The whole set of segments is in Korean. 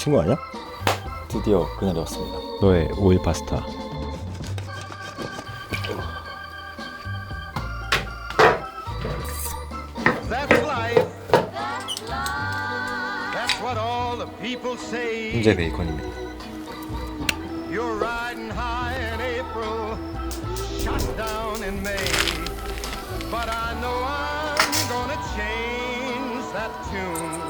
친구 아니야? 드디어 그날이 왔습니다. 너의 오일 파스타. That's life. That's what all the people say. 훈제 베이컨입니다. You're riding high in April, shot down in May. But I know I'm gonna change that tune.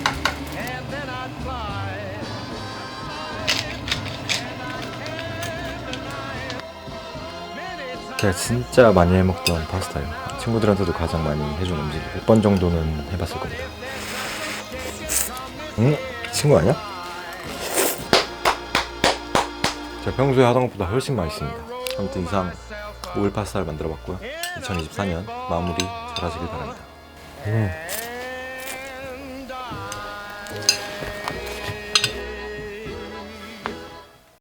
제가 진짜 많이 해먹던 파스타예요. 친구들한테도 가장 많이 해준 음식 100번 정도는 해봤을 겁니다. 응? 친구 아니야? 제가 평소에 하던 것보다 훨씬 맛있습니다. 아무튼 이상 오일 파스타를 만들어봤고요. 2024년 마무리 잘 하시길 바랍니다. 음,